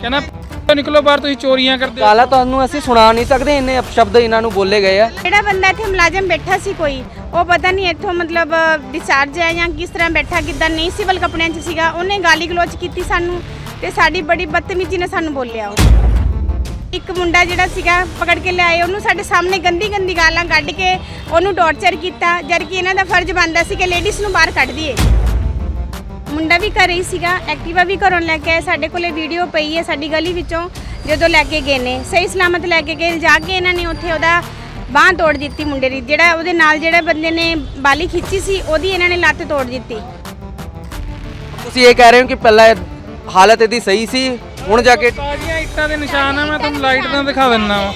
ਕਹਿੰਦਾ ਨਿਕਲੋ ਬਾਹਰ ਤੁਸੀਂ ਚੋਰੀਆਂ ਕਰਦੇ ਹੋ। ਗਾਲਾਂ ਤੁਹਾਨੂੰ ਅਸੀਂ ਸੁਣਾ ਨਹੀਂ ਸਕਦੇ ਇੰਨੇ ਅਪਸ਼ਬਦ ਇਹਨਾਂ ਨੂੰ ਬੋਲੇ ਗਏ ਆ। ਜਿਹੜਾ ਬੰਦਾ ਇੱਥੇ ਮੁਲਾਜ਼ਮ ਬੈਠਾ ਸੀ ਕੋਈ ਉਹ ਪਤਾ ਨਹੀਂ ਇੱਥੋਂ ਮਤਲਬ ਡਿਸਚਾਰਜ ਹੈ ਜਾਂ ਕਿਸ ਤਰ੍ਹਾਂ ਬੈਠਾ ਕਿੱਦਾਂ ਨਹੀਂ ਸਿਵਲ ਕੱਪੜਿਆਂ 'ਚ ਸੀਗਾ ਉਹਨੇ ਗਾਲੀ ਗਲੋਚ ਕੀਤੀ ਸਾਨੂੰ ਤੇ ਸਾਡੀ ਬੜੀ ਬਦਤਮੀਜ਼ੀ ਨਾਲ ਸਾਨੂੰ ਬੋਲਿਆ ਉਹ। ਇੱਕ ਮੁੰਡਾ ਜਿਹੜਾ ਸੀਗਾ ਪਕੜ ਕੇ ਲਿਆਏ ਉਹਨੂੰ ਸਾਡੇ ਸਾਹਮਣੇ ਗੰਦੀ ਗੰਦੀ ਗਾਲਾਂ ਕੱਢ ਕੇ ਉਹਨੂੰ ਟੌਰਚਰ ਕੀਤਾ ਜਦ ਕਿ ਇਹਨਾਂ ਦਾ ਫਰਜ਼ ਬਣਦਾ ਸੀ ਕਿ ਲੇਡੀਜ਼ ਨੂੰ ਬਾਹਰ ਕੱਢ ਦਈਏ। ਮੁੰਡਾ ਵੀ ਘਰੇ ਹੀ ਸੀਗਾ ਐਕਟਿਵਾ ਵੀ ਘਰੋਂ ਲੈ ਕੇ ਆਏ ਸਾਡੇ ਕੋਲੇ ਵੀਡੀਓ ਪਈ ਹੈ ਸਾਡੀ ਗਲੀ ਵਿੱਚੋਂ ਜਦੋਂ ਲੈ ਕੇ ਗਏ ਨੇ। ਸਹੀ ਸਲਾਮਤ ਲੈ ਕੇ ਗਏ ਜਾ ਕੇ ਇਹਨਾਂ ਨੇ ਉੱਥੇ ਉਹਦਾ ਬਾਹ ਤੋੜ ਦਿੱਤੀ ਮੁੰਡੇ ਦੀ ਜਿਹੜਾ ਉਹਦੇ ਨਾਲ ਜਿਹੜੇ ਬੰਦੇ ਨੇ ਬਾਲੀ ਖਿੱਚੀ ਸੀ ਉਹਦੀ ਇਹਨਾਂ ਨੇ ਲੱਤ ਤੋੜ ਦਿੱਤੀ। ਤੁਸੀਂ ਇਹ ਕਹਿ ਰਹੇ ਹੋ ਕਿ ਪਹਿਲਾਂ ਹਾਲਤ ਇਹਦੀ ਸਹੀ ਸੀ ਹੁਣ ਜਾ ਕੇ ਤਾਜ਼ੀਆਂ ਇੱਟਾਂ ਦੇ ਨਿਸ਼ਾਨ ਆ ਮੈਂ ਤੁਹਾਨੂੰ ਲਾਈਟ ਨਾਲ ਦਿਖਾ ਦਿੰਦਾ ਵਾ।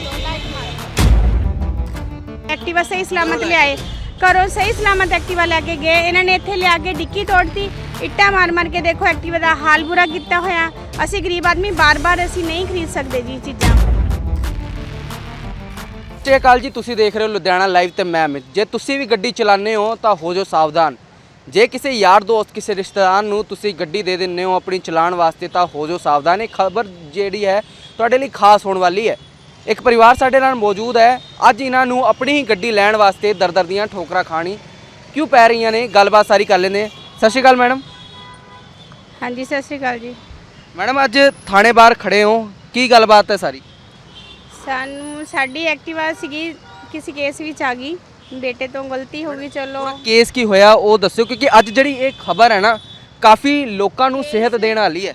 ਐਕਟਿਵਾ ਸਹੀ ਸਲਾਮਤ ਲਿਆਏ। ਘਰੋਂ ਸਹੀ ਸਲਾਮਤ ਐਕਟਿਵਾ ਲੈ ਕੇ ਗਏ। ਇਹਨਾਂ ਨੇ ਇੱਥੇ ਲਿਆ ਕੇ ਡਿੱਕੀ ਤੋੜਤੀ। ਇੱਟਾਂ ਮਾਰ ਮਾਰ ਕੇ ਦੇਖੋ, ਐਕਟਿਵਾ ਦਾ ਹਾਲ ਬੁਰਾ ਕੀਤਾ ਹੋਇਆ। ਅਸੀਂ ਗਰੀਬ ਆਦਮੀ ਬਾਰ-ਬਾਰ ਅਸੀਂ ਨਹੀਂ ਖਰੀਦ ਸਕਦੇ ਜੀ ਚੀਜ਼ਾਂ। ਸਤਿ ਸ਼੍ਰੀ ਅਕਾਲ ਜੀ, ਤੁਸੀਂ ਦੇਖ ਰਹੇ ਹੋ ਲੁਧਿਆਣਾ ਲਾਈਵ ਤੇ ਮੈਂ ਅਮਿਤ। ਜੇ ਤੁਸੀਂ ਵੀ ਗੱਡੀ ਚਲਾਉਂਦੇ ਹੋ, ਤਾਂ ਹੋ ਜਾਓ ਸਾਵਧਾਨ। ਜੇ ਕਿਸੇ ਯਾਰ ਦੋਸਤ, ਕਿਸੇ ਰਿਸ਼ਤੇਦਾਰ ਨੂੰ ਤੁਸੀਂ ਗੱਡੀ ਦੇ ਦਿੰਦੇ ਹੋ ਆਪਣੀ ਚਲਾਉਣ ਵਾਸਤੇ, ਤਾਂ ਹੋ ਜਾਓ ਸਾਵਧਾਨ। ਇਹ ਖਬਰ ਜਿਹੜੀ ਹੈ, ਤੁਹਾਡੇ ਲਈ ਖਾਸ ਹੋਣ ਵਾਲੀ ਹੈ। ਇੱਕ ਪਰਿਵਾਰ ਸਾਡੇ ਨਾਲ ਮੌਜੂਦ ਹੈ। ਅੱਜ ਇਹਨਾਂ ਨੂੰ ਆਪਣੀ ਹੀ ਗੱਡੀ ਲੈਣ ਵਾਸਤੇ ਦਰ-ਦਰ ਦੀਆਂ ਠੋਕਰਾਂ ਖਾਣੀ ਕਿਉਂ ਪੈ ਰਹੀਆਂ ਨੇ? ਗੱਲਬਾਤ ਸਾਰੀ ਕਰ ਲੈਂਦੇ ਹਾਂ। ਸਤਿ ਸ਼੍ਰੀ ਅਕਾਲ ਮੈਡਮ। ਹਾਂਜੀ ਸਤਿ ਸ਼੍ਰੀ ਅਕਾਲ ਜੀ। ਮੈਡਮ ਅੱਜ ਥਾਣੇ ਬਾਹਰ ਖੜੇ ਹੋ। ਕੀ ਗੱਲਬਾਤ ਹੈ ਸਾਰੀ? ਸਾਨੂੰ ਸਾਡੀ ਐਕਟਿਵਾ ਸੀਗੀ ਕਿਸੇ ਕੇਸ ਵਿੱਚ ਆ ਗਈ। ਬੇਟੇ ਤੋਂ ਗਲਤੀ ਹੋ ਗਈ ਚਲੋ। ਕੇਸ ਕੀ ਹੋਇਆ ਉਹ ਦੱਸਿਓ ਕਿਉਂਕਿ ਅੱਜ ਜਿਹੜੀ ਇਹ ਖਬਰ ਹੈ ਨਾ ਕਾਫੀ ਲੋਕਾਂ ਨੂੰ ਸਿਹਤ ਦੇਣ ਵਾਲੀ ਹੈ।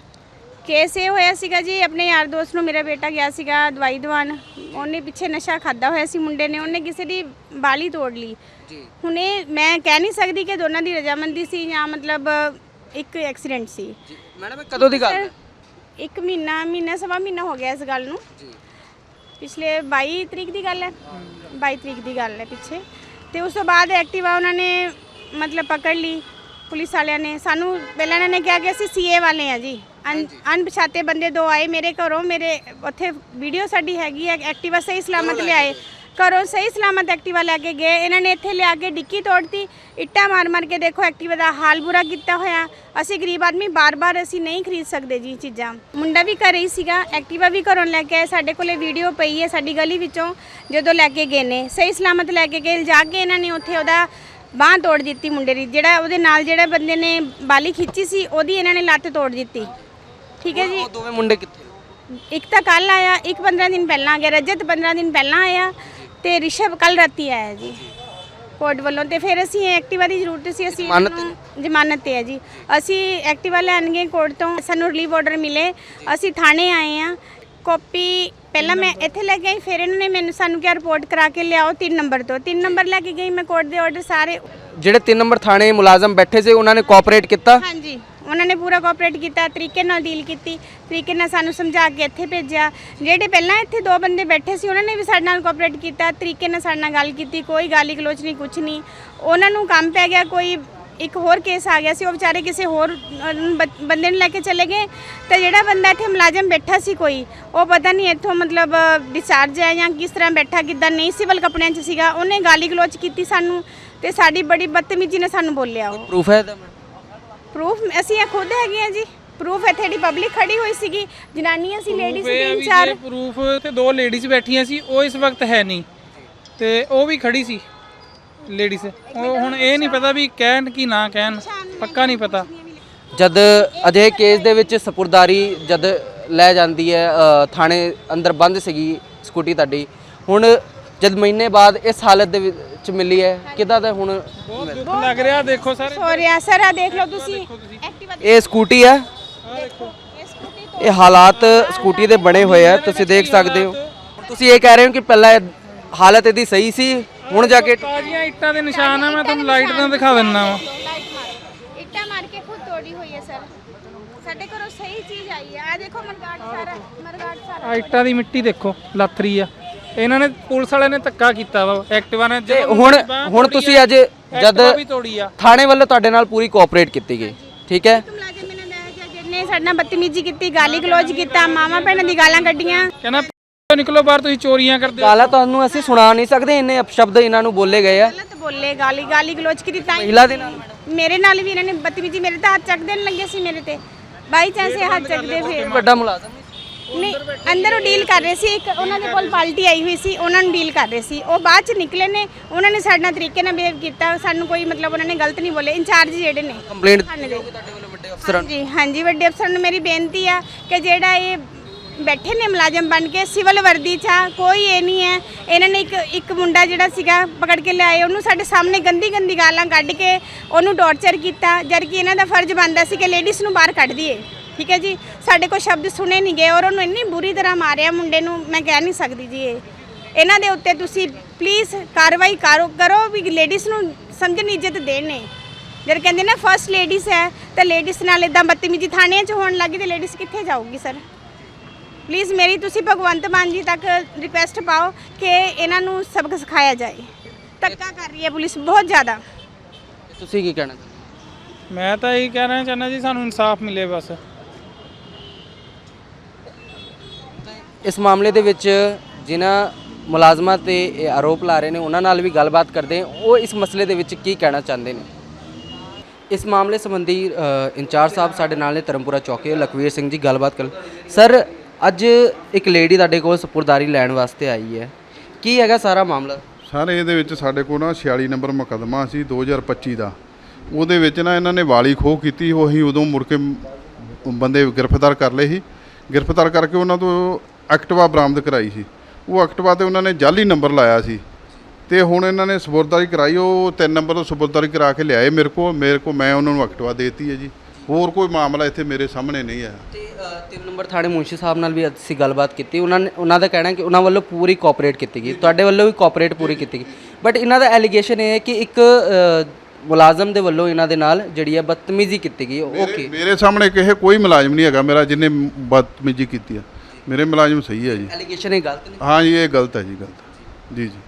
ਕੇਸ ਇਹ ਹੋਇਆ ਸੀਗਾ ਜੀ ਆਪਣੇ ਯਾਰ ਦੋਸਤ ਨੂੰ ਮੇਰਾ ਬੇਟਾ ਗਿਆ ਸੀਗਾ ਦਵਾਈ ਦਵਾਨ ਉਹਨੇ ਪਿੱਛੇ ਨਸ਼ਾ ਖਾਦਾ ਹੋਇਆ ਸੀ ਮੁੰਡੇ ਨੇ ਉਹਨੇ ਕਿਸੇ ਦੀ ਬਾਲੀ ਤੋੜ ਲਈ। ਜੀ। ਹੁਣ ਇਹ ਮੈਂ ਕਹਿ ਨਹੀਂ ਸਕਦੀ ਕਿ ਦੋਨਾਂ ਦੀ ਰਜਾਮੰਦੀ ਸੀ ਜਾਂ ਮਤਲਬ ਇੱਕ ਐਕਸੀਡੈਂਟ ਸੀ। ਮੈਡਮ ਇਹ ਕਦੋਂ ਦੀ ਗੱਲ ਹੈ? ਇੱਕ ਮਹੀਨਾ ਮਹੀਨਾ ਸਵਾ ਮਹੀਨਾ ਹੋ ਗਿਆ ਇਸ ਗੱਲ ਨੂੰ। ਜੀ। ਪਿਛਲੇ 22 ਤਰੀਕ ਦੀ ਗੱਲ ਹੈ? 22 ਤਰੀਕ ਦੀ ਗੱਲ ਹੈ ਪਿੱਛੇ। ਤੇ ਉਸ ਤੋਂ ਬਾਅਦ ਐਕਟਿਵਾ ਉਹਨਾਂ ਨੇ ਮਤਲਬ ਪਕੜ ਲਈ। ਪੁਲਿਸ ਵਾਲਿਆਂ ਨੇ ਸਾਨੂੰ ਪਹਿਲਾਂ ਇਹਨਾਂ ਨੇ ਕਿਹਾ ਕਿ ਅਸੀਂ ਸੀਏ ਵਾਲੇ ਆ ਜੀ। ਅਣ- ਅਣਪਛਾਤੇ ਬੰਦੇ ਦੋ ਆਏ ਮੇਰੇ ਘਰੋਂ ਮੇਰੇ ਉੱਥੇ ਵੀਡੀਓ ਸਾਡੀ ਹੈਗੀ ਹੈ ਐਕਟਿਵਾ ਸਹੀ ਸਲਾਮਤ ਲਿਆਏ। ਘਰੋਂ ਸਹੀ ਸਲਾਮਤ ਐਕਟਿਵਾ ਲੈ ਕੇ ਗਏ। ਇਹਨਾਂ ਨੇ ਇੱਥੇ ਲਿਆ ਕੇ ਡਿੱਕੀ ਤੋੜਤੀ। ਇੱਟਾਂ ਮਾਰ ਮਾਰ ਕੇ ਦੇਖੋ ਐਕਟਿਵਾ ਦਾ ਹਾਲ ਬੁਰਾ ਕੀਤਾ ਹੋਇਆ। ਅਸੀਂ ਗਰੀਬ ਆਦਮੀ ਬਾਰ-ਬਾਰ ਅਸੀਂ ਨਹੀਂ ਖਰੀਦ ਸਕਦੇ ਜੀ ਇਹ ਚੀਜ਼ਾਂ। ਮੁੰਡਾ ਵੀ ਘਰੇ ਹੀ ਸੀਗਾ ਐਕਟਿਵਾ ਵੀ ਘਰੋਂ ਲੈ ਕੇ ਆਏ। ਸਾਡੇ ਕੋਲੇ ਵੀਡੀਓ ਪਈ ਹੈ ਸਾਡੀ ਗਲੀ ਵਿੱਚੋਂ ਜਦੋਂ ਲੈ ਕੇ ਗਏ ਨੇ। ਸਹੀ ਸਲਾਮਤ ਲੈ ਕੇ ਗਏ। ਜਾ ਕੇ ਇਹਨਾਂ ਨੇ ਉੱਥੇ ਉਹਦਾ ਬਾਹ ਤੋੜ ਦਿੱਤੀ ਮੁੰਡੇ ਦੀ ਜਿਹੜਾ ਉਹਦੇ ਨਾਲ ਜਿਹੜੇ ਬੰਦੇ ਨੇ ਬਾਲੀ ਖਿੱਚੀ ਸੀ ਉਹਦੀ ਇਹਨਾਂ ਨੇ ਲੱਤ ਤੋੜ ਦਿੱਤੀ। ਠੀਕ ਹੈ ਜੀ? ਉਹ ਦੋਵੇਂ ਮੁੰਡੇ ਕਿੱਥੇ ਇੱਕ ਤਾਂ ਕੱਲ ਆਇਆ ਇੱਕ 15 ਦਿਨ ਪਹਿਲਾਂ ਆ ਗਿਆ ਰਜਤ 15 ਦਿਨ ਪਹਿਲਾਂ ਆਇਆ ਤੇ ਰਿਸ਼ਵ ਕੱਲ ਰਾਤੀ ਆਇਆ ਜੀ। ਕੋਰਟ ਵੱਲੋਂ ਤੇ ਫਿਰ ਅਸੀਂ ਐਕਟਿਵਾ ਦੀ ਜ਼ਰੂਰਤ ਸੀ ਅਸੀਂ ਜ਼ਮਾਨਤ ਤੇ ਹੈ ਜੀ। ਅਸੀਂ ਐਕਟਿਵਾ ਲੈਣ ਗਏ ਕੋਰਟ ਤੋਂ ਸਾਨੂੰ ਰਿਲੀਵ ਆਰਡਰ ਮਿਲੇ। ਅਸੀਂ ਥਾਣੇ ਆਏ ਆ ਕਾਪੀ ਪਹਿਲਾਂ ਮੈਂ ਇੱਥੇ ਲੈ ਕੇ ਆਈ ਫਿਰ ਇਹਨਾਂ ਨੇ ਮੈਨੂੰ ਸਾਨੂੰ ਕਿਹਾ ਰਿਪੋਰਟ ਕਰਾ ਕੇ ਲਿਆਓ 3 ਨੰਬਰ ਤੋਂ। 3 ਨੰਬਰ ਲੈ ਕੇ ਗਈ ਮੈਂ ਕੋਰਟ ਦੇ ਆਰਡਰ ਸਾਰੇ ਜਿਹੜੇ 3 ਨੰਬਰ ਥਾਣੇ ਮੁਲਾਜ਼ਮ ਬੈਠੇ ਸੀ ਉਹਨਾਂ ਨੇ ਕੋਆਪਰੇਟ ਕੀਤਾ? ਹਾਂਜੀ ਉਹਨਾਂ ਨੇ ਪੂਰਾ ਕੋਆਪਰੇਟ ਕੀਤਾ ਤਰੀਕੇ ਨਾਲ ਡੀਲ ਕੀਤੀ ਤਰੀਕੇ ਨਾਲ ਸਾਨੂੰ ਸਮਝਾ ਕੇ ਇੱਥੇ ਭੇਜਿਆ। ਜਿਹੜੇ ਪਹਿਲਾਂ ਇੱਥੇ ਦੋ ਬੰਦੇ ਬੈਠੇ ਸੀ ਉਹਨਾਂ ਨੇ ਵੀ ਸਾਡੇ ਨਾਲ ਕੋਆਪਰੇਟ ਕੀਤਾ ਤਰੀਕੇ ਨਾਲ ਸਾਡੇ ਨਾਲ ਗੱਲ ਕੀਤੀ ਕੋਈ ਗਾਲੀ ਗਲੋਚ ਨਹੀਂ ਕੁਝ ਨਹੀਂ। ਉਹਨਾਂ ਨੂੰ ਕੰਮ ਪੈ ਗਿਆ ਕੋਈ ਇੱਕ ਹੋਰ ਕੇਸ ਆ ਗਿਆ ਸੀ ਉਹ ਵਿਚਾਰੇ ਕਿਸੇ ਹੋਰ ਬ- ਬੰਦੇ ਨੂੰ ਲੈ ਕੇ ਚਲੇ ਗਏ ਤੇ ਜਿਹੜਾ ਬੰਦਾ ਇੱਥੇ ਮੁਲਾਜ਼ਮ ਬੈਠਾ ਸੀ ਕੋਈ ਉਹ ਪਤਾ ਨਹੀਂ ਇੱਥੋਂ ਮਤਲਬ ਡਿਸਚਾਰਜ ਹੈ ਜਾਂ ਕਿਸ ਤਰ੍ਹਾਂ ਬੈਠਾ ਕਿੱਦਾਂ ਨਹੀਂ ਸਿਵਲ ਕੱਪੜਿਆਂ 'ਚ ਸੀਗਾ ਉਹਨੇ ਗਾਲੀ ਗਲੋਚ ਕੀਤੀ ਸਾਨੂੰ ਤੇ ਸਾਡੀ ਬੜੀ ਬਦਤਮੀਜ਼ੀ ਨਾਲ ਸਾਨੂੰ ਬੋਲਿਆ ਉਹ। ਪ੍ਰੂਫ ਹੈ ਇਹਦਾ? ਮੈਡਮ? ਪ੍ਰੂਫ ਅਸੀਂ ਇਹ ਖੁਦ ਹੈਗੇ ਆ ਜੀ। ਪ੍ਰੂਫ ਇੱਥੇ ਦੀ ਪਬਲਿਕ ਖੜੀ ਹੋਈ ਸੀਗੀ। ਜਨਾਨੀਆਂ ਸੀ ਲੇਡੀਜ਼ ਤਿੰਨ ਵੀ ਚਾਰ। ਪ੍ਰੂਫ ਤੇ ਦੋ ਲੇਡੀਜ਼ ਬੈਠੀਆਂ ਸੀ ਉਹ ਇਸ ਵਕਤ ਹੈ ਨਹੀਂ। ਤੇ ਉਹ ਵੀ ਖੜੀ ਸੀ। ਲੇਡੀਜ਼ ਉਹ ਹੁਣ ਇਹ ਨਹੀਂ ਪਤਾ ਵੀ ਕਹਿਣ ਕੀ ਨਾ ਕਹਿਣ ਪੱਕਾ ਨਹੀਂ ਪਤਾ। ਜਦ ਅਜੇ ਕੇਸ ਦੇ ਵਿੱਚ ਸਪੁਰਦਾਰੀ ਜਦ ਲੈ ਜਾਂਦੀ ਹੈ ਅ, ਥਾਣੇ ਅੰਦਰ ਬੰਦ ਸੀਗੀ ਸਕੂਟੀ ਤੁਹਾਡੀ ਹੁਣ ਜਦ ਮਹੀਨੇ ਬਾਅਦ ਇਸ ਹਾਲਤ ਦੇ ਵਿੱਚ ਮਿਲੀ ਹੈ ਕਿਦਾਂ ਦਾ ਹੁਣ ਬਹੁਤ ਦੁੱਖ ਲੱਗ ਰਿਹਾ ਦੇਖੋ ਸਾਰੇ। ਸੋ ਰਿਹਾ ਸਰ ਆ ਦੇਖ ਲਓ ਤੁਸੀਂ। ਐਕਟਿਵਾ ਇਹ ਸਕੂਟੀ ਹੈ। ਇਹ ਹਾਲਾਤ ਸਕੂਟੀ ਦੇ ਬਣੇ ਹੋਏ ਆ ਤੁਸੀਂ ਦੇਖ ਸਕਦੇ ਹੋ। ਤੁਸੀਂ ਇਹ ਕਹਿ ਰਹੇ ਹੋ ਕਿ ਪਹਿਲਾਂ ਇਹ ਹਾਲਤ ਇਹਦੀ ਸਹੀ ਸੀ? ਹੁਣ ਜਾ ਕੇ ਤਾਜ਼ੀਆਂ ਇੱਟਾਂ ਦੇ ਨਿਸ਼ਾਨ ਆ ਮੈਂ ਤੁਹਾਨੂੰ ਲਾਈਟ ਨਾਲ ਦਿਖਾ ਦਿੰਦਾ ਵਾ। ਲਾਈਟ ਮਾਰ। ਇੱਟਾਂ ਮਾਰ ਕੇ ਖੁਦ ਤੋੜੀ ਹੋਈ ਹੈ ਸਰ। ਸਾਡੇ ਘਰੋਂ ਸਹੀ ਚੀਜ਼ ਆਈ ਹੈ। ਆ ਦੇਖੋ ਮਰਗਾਟ ਸਾਰਾ ਮਰਗਾਟ ਸਾਰਾ। ਆ ਇੱਟਾਂ ਦੀ ਮਿੱਟੀ ਦੇਖੋ ਲੱਥਰੀ ਆ। ਇਹਨਾਂ ਨੇ ਪੁਲਿਸ ਵਾਲਿਆਂ ਨੇ ਧੱਕਾ ਕੀਤਾ ਵਾ ਐਕਟਿਵਾ ਨੇ ਤੇ ਜਦੋਂ ਹੁਣ ਬਾਂਹ ਹੁਣ ਤੋੜੀ ਤੁਸੀਂ ਆ, ਅੱਜ ਜਦ ਐਕਟਿਵਾ ਵੀ ਤੋੜੀ ਆ। ਥਾਣੇ ਵੱਲੋਂ ਤੁਹਾਡੇ ਨਾਲ ਪੂਰੀ ਕੋਆਪਰੇਟ ਕੀਤੀ ਗਈ ਠੀਕ ਹੈ? ਇੱਕ ਮੁਲਾਜ਼ਮ ਇਹਨਾਂ ਦਾ ਹੈ ਕਿ ਜਿਹਨੇ ਸਾਡੇ ਨਾਲ ਬਦਤਮੀਜ਼ੀ ਕੀਤੀ ਗਾਲੀ ਗਲੋਚ ਕੀਤਾ ਮਾਮਾ ਭੈਣਾਂ ਦੀ ਗਾਲਾਂ ਕੱਢੀਆਂ। ਕਹਿੰਦਾ ਨਿਕਲੋ ਬਾਹਰ ਤੁਸੀਂ ਚੋਰੀਆਂ ਕਰਦੇ ਹੋ। ਗਾਲਾਂ ਤੁਹਾਨੂੰ ਅਸੀਂ ਸੁਣਾ ਨਹੀਂ ਸਕਦੇ ਇੰਨੇ ਅਪਸ਼ਬਦ ਇਹਨਾਂ ਨੂੰ ਬੋਲੇ ਗਏ ਆ। ਗਲਤ ਬੋਲੇ ਗਾਲੀ ਗਾਲੀ ਗਲੋਚ ਕੀਤੀ ਤਾਂ ਹੀ ਮਹਿਲਾ ਦੇ ਨਾਲ। ਮੇਰੇ ਨਾਲ ਵੀ ਇਹਨਾਂ ਨੇ ਬਦਤਮੀਜ਼ੀ ਮੇਰੇ ਤਾਂ ਹੱਥ ਚੱਕ ਦੇਣ ਲੱਗੇ ਸੀ ਮੇਰੇ ਤੇ। ਬਾਈ ਚਾਂਸ ਇਹ ਹੱਥ ਚੱਕਦੇ ਫਿਰ। ਵੱਡਾ ਮੁਲਾਜ਼ਮ ਨਹੀਂ ਅੰਦਰ ਉਹ ਡੀਲ ਕਰ ਰਹੇ ਸੀ ਇੱਕ ਉਹਨਾਂ ਦੇ ਕੋਲ ਪਾਰਟੀ ਆਈ ਹੋਈ ਸੀ ਉਹਨਾਂ ਨੂੰ ਡੀਲ ਕਰ ਰਹੇ ਸੀ। ਉਹ ਬਾਅਦ ਚ ਨਿਕਲੇ ਨੇ ਉਹਨਾਂ ਨੇ ਸਾਡੇ ਨਾਲ ਤਰੀਕੇ ਨਾਲ ਬਿਹੇਵ ਕੀਤਾ ਸਾਨੂੰ ਕੋਈ ਮਤਲਬ ਉਹਨਾਂ ਨੇ ਗਲਤ ਨਹੀਂ ਬੋਲੇ ਇੰਚਾਰਜ ਜਿਹੜੇ ਨੇ। ਕੰਪਲੇਂਟ ਥਾਣੇ ਦੇ ਤੁਹਾਡੇ ਵੱਲੋਂ ਵੱਡੇ ਅਫਸਰਾਂ ਨੂੰ? ਹਾਂਜੀ ਹਾਂਜੀ ਵੱਡੇ ਅਫਸਰ ਨੂੰ ਮੇਰੀ ਬੇਨਤੀ ਆ ਕਿ ਜਿਹੜਾ ਇਹ ਬੈਠੇ ਨੇ ਮੁਲਾਜ਼ਮ ਬਣ ਕੇ, ਸਿਵਲ ਵਰਦੀ 'ਚ ਆ, ਕੋਈ ਇਹ ਨਹੀਂ ਹੈ। ਇਹਨਾਂ ਨੇ ਇੱਕ ਇੱਕ ਮੁੰਡਾ ਜਿਹੜਾ ਸੀਗਾ, ਪਕੜ ਕੇ ਲਿਆਏ, ਉਹਨੂੰ ਸਾਡੇ ਸਾਹਮਣੇ ਗੰਦੀ ਗੰਦੀ ਗਾਲਾਂ ਕੱਢ ਕੇ ਉਹਨੂੰ ਟੌਰਚਰ ਕੀਤਾ, ਜਦ ਕਿ ਇਹਨਾਂ ਦਾ ਫਰਜ਼ ਬਣਦਾ ਸੀ ਕਿ ਲੇਡੀਜ਼ ਨੂੰ ਬਾਹਰ ਕੱਢ ਦਈਏ। ਠੀਕ ਹੈ ਜੀ? ਸਾਡੇ ਕੋਲ ਸ਼ਬਦ ਸੁਣੇ ਨਹੀਂ ਗਏ ਔਰ ਉਹਨੂੰ ਇੰਨੀ ਬੁਰੀ ਤਰ੍ਹਾਂ ਮਾਰਿਆ ਮੁੰਡੇ ਨੂੰ, ਮੈਂ ਕਹਿ ਨਹੀਂ ਸਕਦੀ ਜੀ ਇਹ। ਇਹਨਾਂ ਦੇ ਉੱਤੇ ਤੁਸੀਂ ਪਲੀਜ਼ ਕਾਰਵਾਈ ਕਰੋ ਕਰੋ ਵੀ ਲੇਡੀਜ਼ ਨੂੰ ਸਮਝਣ ਇੱਜ਼ਤ ਦੇਣ ਨੇ ਜਦ ਕਹਿੰਦੇ ਨਾ ਫਰਸਟ ਲੇਡੀਜ਼ ਹੈ, ਤਾਂ ਲੇਡੀਜ਼ ਨਾਲ ਇਦਾਂ ਬਦਤਮੀਜ਼ੀ ਥਾਣਿਆਂ 'ਚ ਹੋਣ ਲੱਗੀ ਤੇ ਲੇਡੀਜ਼ ਕਿੱਥੇ ਜਾਊਗੀ ਸਰ ਪਲੀਜ਼ ਮੇਰੀ ਤੁਸੀਂ ਭਗਵੰਤ ਮਾਨ ਜੀ ਤੱਕ ਰਿਕੁਐਸਟ ਪਾਓ ਕਿ ਇਹਨਾਂ ਨੂੰ ਸਬਕ ਸਿਖਾਇਆ ਜਾਏ। ਧੱਕਾ ਕਰ ਰਹੀ ਹੈ ਪੁਲਿਸ ਬਹੁਤ ਜ਼ਿਆਦਾ। ਤੁਸੀਂ ਕੀ ਕਹਿਣਾ ਚਾਹੁੰਦੇ ਮੈਂ ਤਾਂ ਇਹ ਕਹਿਣਾ ਚਾਹੁੰਦਾ ਜੀ ਸਾਨੂੰ ਇਨਸਾਫ ਮਿਲੇ ਬਸ। ਇਸ ਮਾਮਲੇ ਦੇ ਵਿੱਚ ਜਿਨ੍ਹਾਂ ਮੁਲਾਜ਼ਮਾਂ ਤੇ ਇਹ ਆਰੋਪ ਲਾ ਰਹੇ ਨੇ ਉਹਨਾਂ ਨਾਲ ਵੀ ਗੱਲਬਾਤ ਕਰਦੇ ਹਾਂ। ਉਹ ਇਸ ਮਸਲੇ ਦੇ ਵਿੱਚ ਕੀ ਕਹਿਣਾ ਚਾਹੁੰਦੇ ਨੇ? ਇਸ ਮਾਮਲੇ ਸੰਬੰਧੀ ਅ, ਇੰਚਾਰਜ ਸਾਹਿਬ ਸਾਡੇ ਨਾਲ ਨੇ ਧਰਮਪੁਰਾ ਚੌਕੀ ਲਖਵੀਰ ਸਿੰਘ ਜੀ ਗੱਲਬਾਤ ਕਰ ਸਰ ਅੱਜ ਇੱਕ ਲੇਡੀ ਤੁਹਾਡੇ ਕੋਲ ਸਪੁਰਦਾਰੀ ਲੈਣ ਵਾਸਤੇ ਆਈ ਹੈ। ਕੀ ਹੈਗਾ ਸਾਰਾ ਮਾਮਲਾ? ਸਰ ਇਹਦੇ ਵਿੱਚ ਸਾਡੇ ਕੋਲ ਨਾ 46 ਨੰਬਰ ਮੁਕੱਦਮਾ ਸੀ 2025 ਦਾ। ਉਹਦੇ ਵਿੱਚ ਨਾ ਇਹਨਾਂ ਨੇ ਵਾਲੀ ਖੋਹ ਕੀਤੀ ਉਹੀ ਉਦੋਂ ਮੁੜ ਕੇ ਬੰਦੇ ਗ੍ਰਿਫਤਾਰ ਕਰ ਲਏ ਸੀ। ਗ੍ਰਿਫਤਾਰ ਕਰਕੇ ਉਹਨਾਂ ਤੋਂ ਐਕਟਿਵਾ ਬਰਾਮਦ ਕਰਾਈ ਸੀ। ਉਹ ਐਕਟਿਵਾ ਤੇ ਉਹਨਾਂ ਨੇ ਜਾਲੀ ਨੰਬਰ ਲਾਇਆ ਸੀ। ਤੇ ਹੁਣ ਇਹਨਾਂ ਨੇ ਸਪੁਰਦਾਰੀ ਕਰਾਈ ਉਹ ਤਿੰਨ ਨੰਬਰ ਤੋਂ ਸਪੁਰਦਾਰੀ ਕਰਾ ਕੇ ਲਿਆਏ ਮੇਰੇ ਕੋਲ। ਮੇਰੇ ਕੋਲ ਮੈਂ ਉਹਨਾਂ ਨੂੰ ਐਕਟਿਵਾ ਦੇਤੀ ਹੈ ਜੀ। ਹੋਰ ਕੋਈ ਮਾਮਲਾ ਇੱਥੇ ਮੇਰੇ ਸਾਹਮਣੇ ਨਹੀਂ ਆਇਆ। ਤੇ ਤਿੰਨ ਨੰਬਰ ਥਾਣੇ ਮੁਨਸ਼ੀ ਸਾਹਿਬ ਨਾਲ ਵੀ ਅਸੀਂ ਗੱਲਬਾਤ ਕੀਤੀ। ਉਹਨਾਂ ਨੇ ਉਹਨਾਂ ਦਾ ਕਹਿਣਾ ਕਿ ਉਹਨਾਂ ਵੱਲੋਂ ਪੂਰੀ ਕੋਆਪਰੇਟ ਕੀਤੀ ਗਈ। ਤੁਹਾਡੇ ਵੱਲੋਂ ਵੀ ਕੋਆਪਰੇਟ ਪੂਰੀ ਕੀਤੀ ਗਈ। ਬਟ ਇਹਨਾਂ ਦਾ ਐਲੀਗੇਸ਼ਨ ਇਹ ਹੈ ਕਿ ਇੱਕ ਮੁਲਾਜ਼ਮ ਦੇ ਵੱਲੋਂ ਇਹਨਾਂ ਦੇ ਨਾਲ ਜਿਹੜੀ ਹੈ ਬਦਤਮੀਜ਼ੀ ਕੀਤੀ ਗਈ। ਓਕੇ ਮੇਰੇ ਸਾਹਮਣੇ ਕਿਸੇ ਕੋਈ ਮੁਲਾਜ਼ਮ ਨਹੀਂ ਹੈਗਾ ਮੇਰਾ ਜਿਹਨੇ ਬਦਤਮੀਜ਼ੀ ਕੀਤੀ ਆ। ਮੇਰੇ ਮੁਲਾਜ਼ਮ ਸਹੀ ਹੈ ਜੀ। ਐਲੀਗੇਸ਼ਨ ਇਹ ਗਲਤ ਨੇ? ਹਾਂ ਜੀ ਇਹ ਗਲਤ ਹੈ ਜੀ ਗਲਤ। ਜੀ ਜੀ।